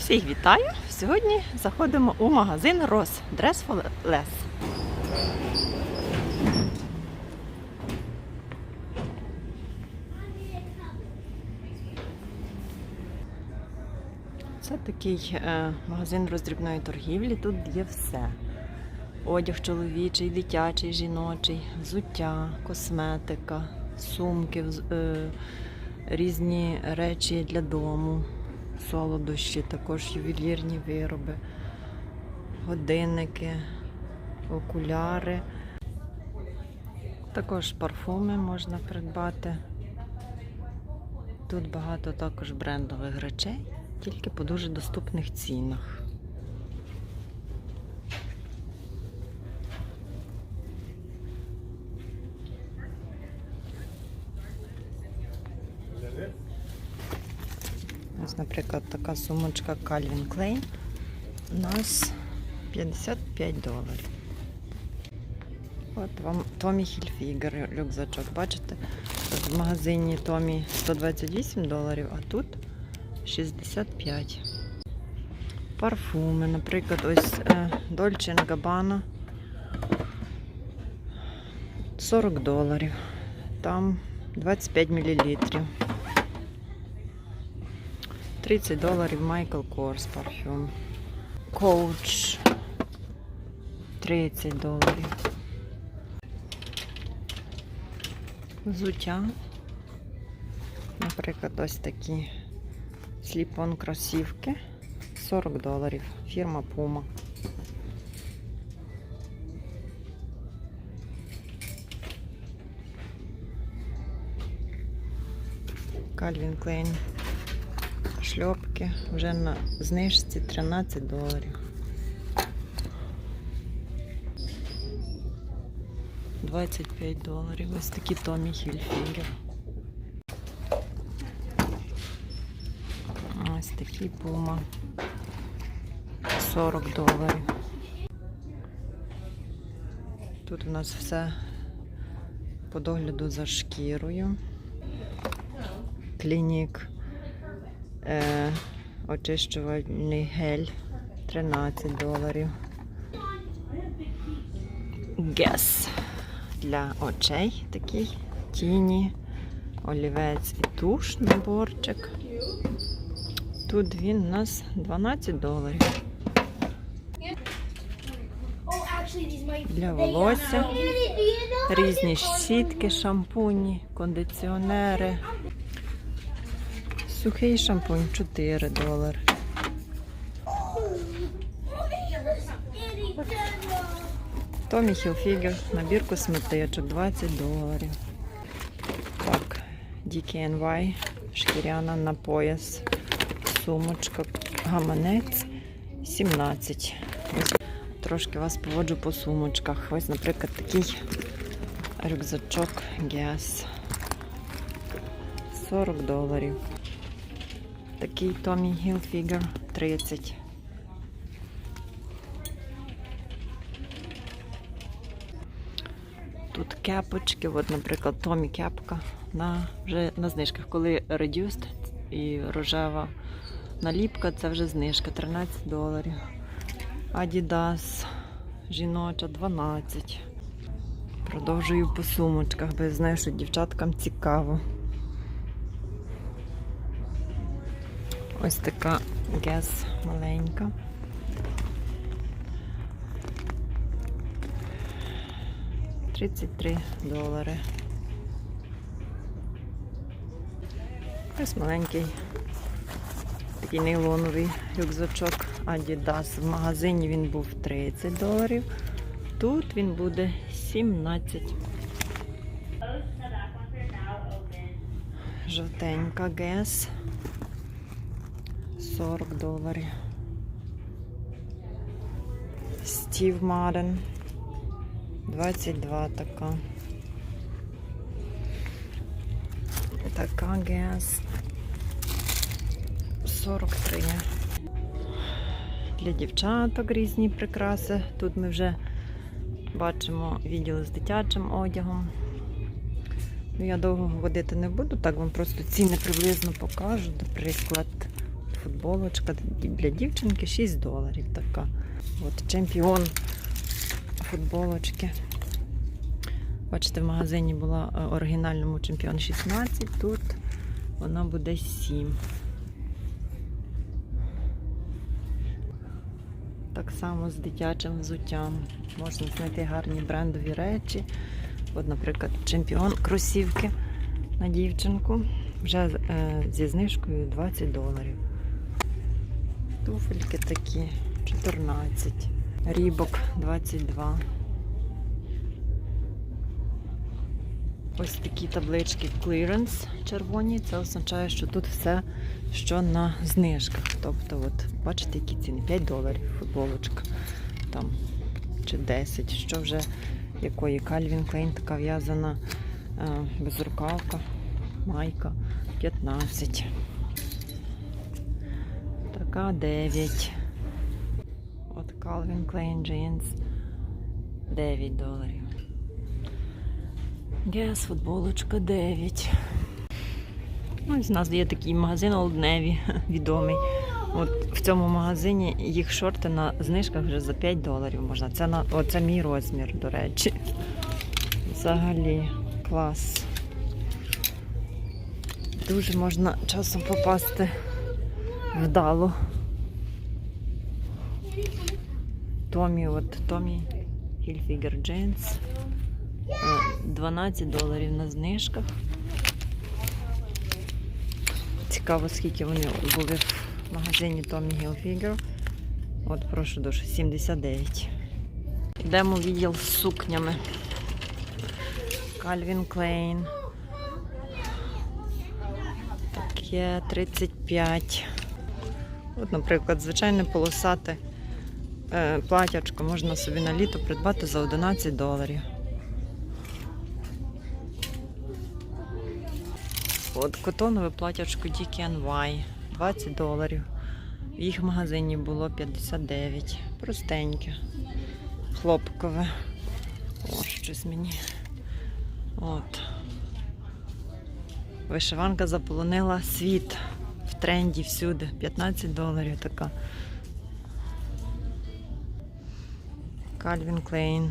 Всіх вітаю! Сьогодні заходимо у магазин Рос Dress for Less. Це такий е, магазин роздрібної торгівлі. Тут є все. Одяг чоловічий, дитячий, жіночий, взуття, косметика, сумки, е, різні речі для дому, солодощі, також ювелірні вироби, годинники, окуляри. Також парфуми можна придбати. Тут багато також брендових речей, тільки по дуже доступних цінах. Ось, наприклад, така сумочка Calvin Klein у нас 55 доларів. От вам Tommy Hilfiger рюкзачок. Бачите? В магазині Tommy 128 доларів, а тут 65. Парфуми, наприклад, ось е, Dolce Gabbana 40 доларів. Там 25 мл. 30 доларів Michael Kors парфюм. Coach 30 доларів. Взуття. Наприклад, ось такі сліпон кросівки. 40 доларів. Фірма Puma. Calvin Klein шльопки вже на знижці 13 доларів. 25 доларів. Ось такі Томі Хільфігер. Ось такі пума. 40 доларів. Тут у нас все по догляду за шкірою. Клінік. Е, очищувальний гель 13 доларів. Гес для очей такий тіні, олівець і туш, наборчик. Тут він у нас 12 доларів. Для волосся. Різні щітки, шампуні, кондиціонери. Сухий шампунь 4 долари. Томі Хілфігер, набір косметичок 20 доларів. Так, DKNY, шкіряна на пояс, сумочка, гаманець 17. Ось трошки вас поводжу по сумочках. Ось, наприклад, такий рюкзачок Guess. 40 доларів. Такий Tommy Hilfiger 30. Тут кепочки, от, наприклад, Tommy кепка на, вже на знижках. Коли reduced і рожева наліпка, це вже знижка 13 доларів. Adidas жіноча 12. Продовжую по сумочках, бо я знаю, що дівчаткам цікаво. Ось така гес маленька. Тридцять три долари. Ось маленький такий нейлоновий рюкзачок Adidas. В магазині він був 30 доларів. Тут він буде 17. Жовтенька гес. 40 доларів. Стів Маден. 22 така. Така гес. 43. Для дівчаток різні прикраси. Тут ми вже бачимо відділ з дитячим одягом. Ну, я довго ходити не буду, так вам просто ціни приблизно покажу. Наприклад, футболочка для дівчинки 6 доларів така. От чемпіон футболочки. Бачите, в магазині була е, оригінальному чемпіон 16, тут вона буде 7. Так само з дитячим взуттям. Можна знайти гарні брендові речі. От, наприклад, чемпіон кросівки на дівчинку. Вже е, зі знижкою 20 доларів. Туфельки такі 14. Рібок 22. Ось такі таблички clearance червоні. Це означає, що тут все, що на знижках. Тобто, от, бачите, які ціни? 5 доларів футболочка. Там, чи 10, що вже якої Calvin Klein така в'язана е, безрукавка, майка 15. Така 9. От Calvin Klein Jeans 9 доларів. Гес, футболочка 9. Ну, Ось у нас є такий магазин Navy, відомий. От в цьому магазині їх шорти на знижках вже за 5 доларів можна. Це на о, це мій розмір, до речі. Взагалі клас. Дуже можна часом попасти вдало. Томі, от Томі Jeans. Е, 12 доларів на знижках. Цікаво, скільки вони були в магазині Tommy Hilfiger. От, прошу дуже, 79. Йдемо в відділ з сукнями. Calvin Klein. Таке 35. От, наприклад, звичайне полосате е, платячко можна собі на літо придбати за 11 доларів. От котонове платячко DKNY 20 доларів. В їх магазині було 59. Простеньке. Хлопкове. О, щось мені. От. Вишиванка заполонила світ тренді всюди. 15 доларів така. Calvin Klein.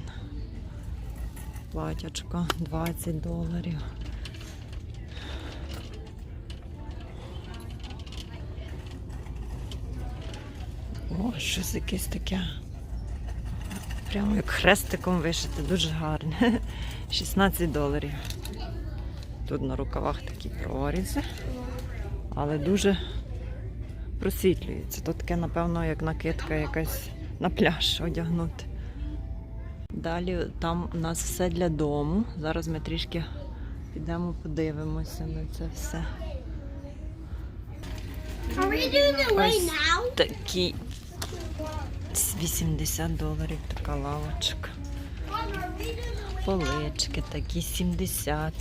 Платячко 20 доларів. О, щось якесь таке. Прямо як хрестиком вишите, дуже гарне. 16 доларів. Тут на рукавах такі прорізи, але дуже просвітлюється. Тут таке, напевно, як накидка якась на пляж одягнути. Далі там у нас все для дому. Зараз ми трішки підемо подивимося на це все. Ось такі 80 доларів така лавочка. Полички такі 70.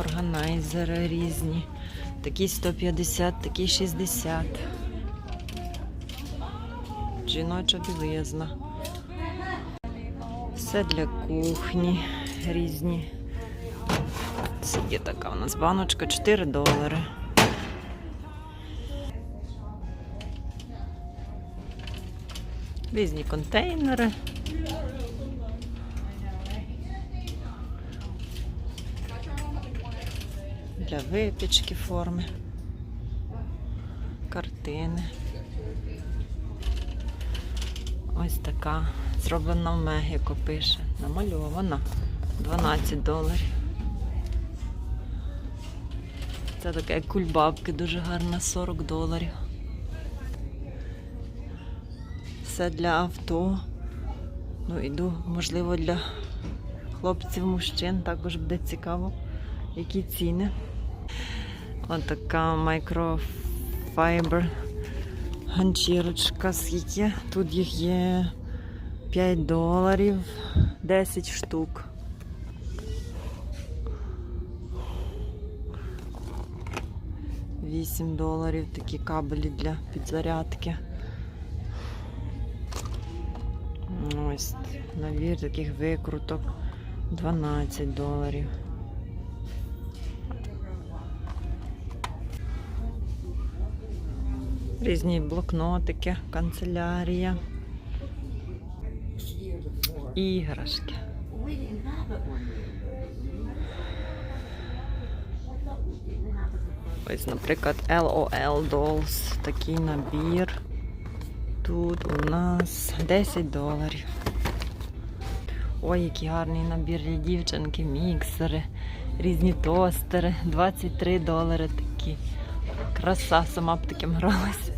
Органайзери різні. Такі 150, такі 60. Жіноча білизна. Все для кухні різні. Це є така у нас баночка 4 долари. Різні контейнери. Для випічки форми. Картини. Ось така. Зроблена в Мехіко пише. Намальована. 12 доларів. Це таке кульбабки, дуже гарна, 40 доларів. Все для авто. Ну, іду, можливо, для хлопців, мужчин також буде цікаво, які ціни. Ось така мікрофайбер ганчірочка. Скільки? Тут їх є 5 доларів, 10 штук. Вісім доларів такі кабелі для підзарядки. Ось набір таких викруток 12 доларів. Різні блокнотики, канцелярія, іграшки. Ось, наприклад, LOL Dolls, такий набір. Тут у нас 10 доларів. Ой, який гарний набір для дівчинки, міксери, різні тостери, 23 долари такі. Краса, сама б таким гралася.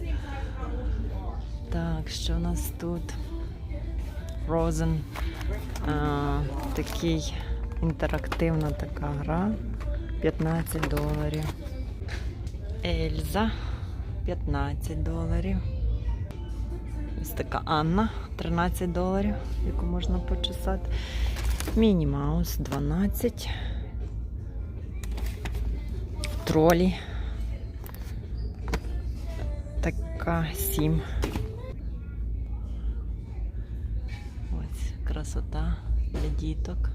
Так, що у нас тут? Frozen. А, такий інтерактивна така гра. 15 доларів. Ельза 15 доларів. Ось така Анна 13 доларів, яку можна почесати. Міні Маус 12. Тролі. Така 7. Ось красота для діток.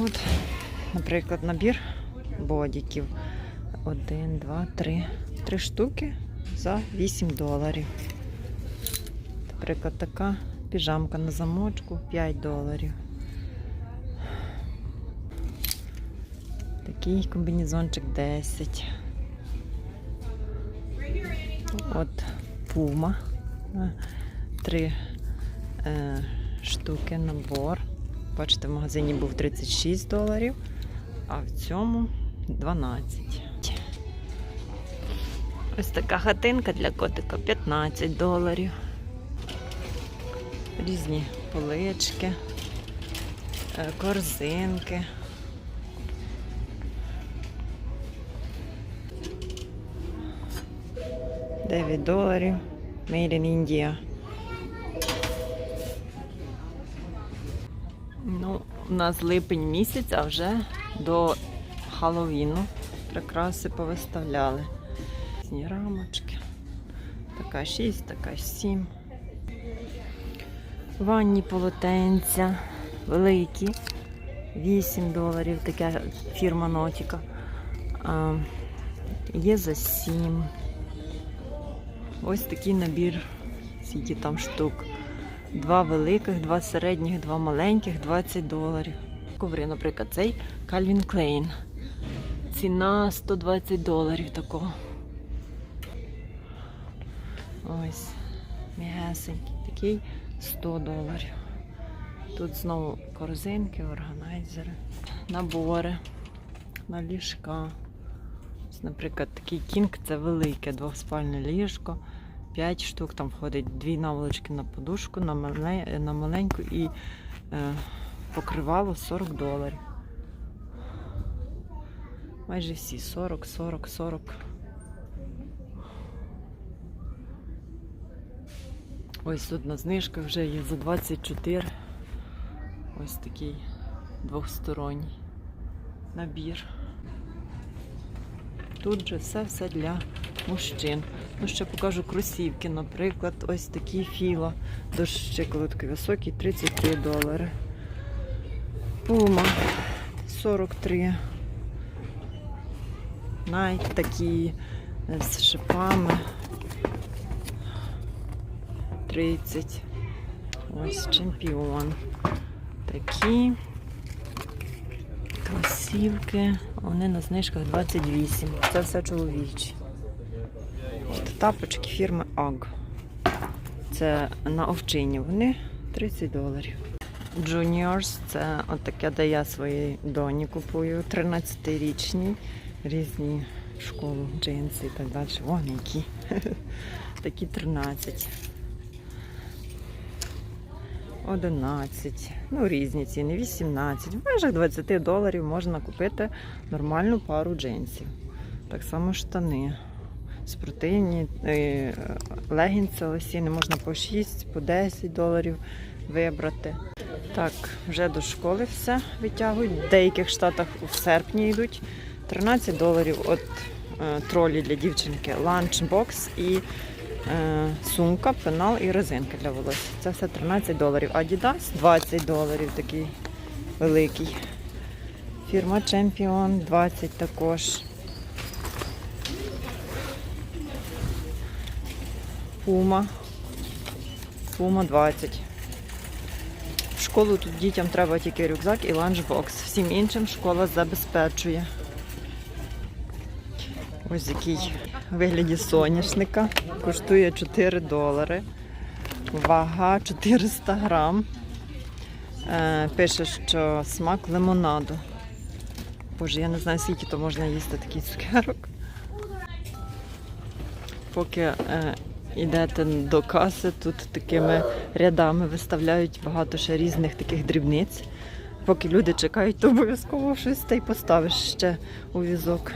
От, наприклад, набір бодіків. Один, два, три. Три штуки за 8 доларів. Наприклад, така піжамка на замочку 5 доларів. Такий комбінезончик 10. От пума. Е, Три е, штуки набор. Бачите, в магазині був 36 доларів, а в цьому 12. Ось така хатинка для котика 15 доларів. Різні полички, е, корзинки. Дев'ять доларів. Made in India. Ну, у нас липень місяць, а вже до Халлоуіну прикраси повиставляли. Різні рамочки. Така 6, така 7. Ванні полотенця великі. 8 доларів, така фірма Нотіка. Є за 7. Ось такий набір, скільки там штук. Два великих, два середніх, два маленьких, 20 доларів. Коври, наприклад, цей Calvin Klein. Ціна 120 доларів такого. Ось. М'ясенький. Такий 100 доларів. Тут знову корзинки, органайзери, набори на ліжка. Ось, наприклад, такий кінг це велике двохспальне ліжко. 5 штук, там входить дві наволочки на подушку, на, мале, на маленьку і е, покривало 40 доларів. Майже всі 40, 40, 40. Ось тут на знижках вже є за 24. Ось такий двохсторонній набір. Тут же все-все для мужчин. Ну, ще покажу кросівки, наприклад, ось такі філа щиколотки високі, 33 долари. Пума 43. Найк такі е, з шипами. 30. Ось чемпіон. Такі кросівки. Вони на знижках 28. Це все чоловічі. Тапочки фірми AG. Це на овчині. Вони 30 доларів. Juniors це от таке, де я своїй доні купую. 13-річні. Різні в школу, джинси і так далі. Вон які. Такі 13. 11. Ну, різні ціни, 18. В межах 20 доларів можна купити нормальну пару джинсів. Так само штани. Спортивні, е, легінці лосіни можна по 6, по 10 доларів вибрати. Так, вже до школи все витягують. В деяких штатах в серпні йдуть. 13 доларів от е, тролі для дівчинки, ланчбокс і е, сумка, пенал і резинка для волосся. Це все 13 доларів. Adidas 20 доларів такий великий. Фірма Champion 20 також. Пума. Пума 20. В школу тут дітям треба тільки рюкзак і ланчбокс. Всім іншим школа забезпечує. Ось який вигляді соняшника. Коштує 4 долари. Вага 400 грам. Е, пише, що смак лимонаду. Боже, я не знаю, скільки то можна їсти такий цукерок. Поки е, йдете до каси, тут такими рядами виставляють багато ще різних таких дрібниць. Поки люди чекають, то обов'язково щось та й поставиш ще у візок.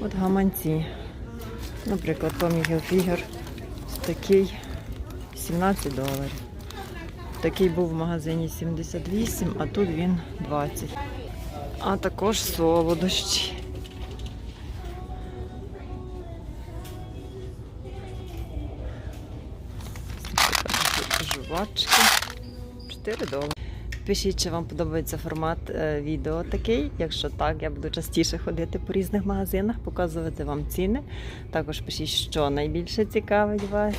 От гаманці. Наприклад, Tommy Hilfiger такий 17 доларів. Такий був в магазині 78, а тут він 20. А також солодощі. Жувачки. 4 долари. Пишіть, чи вам подобається формат е, відео такий. Якщо так, я буду частіше ходити по різних магазинах, показувати вам ціни. Також пишіть, що найбільше цікавить вас,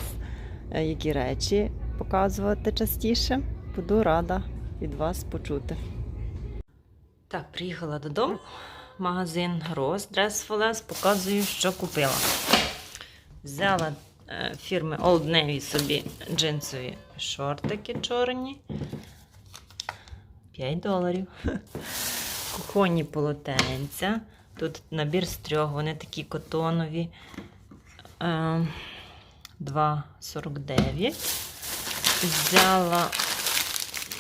е, які речі показувати частіше. Буду рада від вас почути. Так, приїхала додому. Магазин Rose Dress for. Показую, що купила. Взяла фірми Old Navy собі джинсові шортики чорні. 5 доларів. Кухонні полотенця. Тут набір з трьох, вони такі котонові. Е, 2,49. Взяла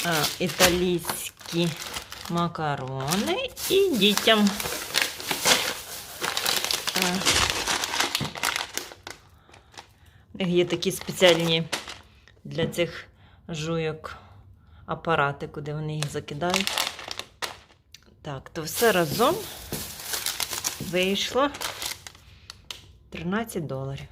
е, італійські макарони і дітям. Е, в них є такі спеціальні для цих жуйок апарати, куди вони їх закидають. Так, то все разом вийшло 13 доларів.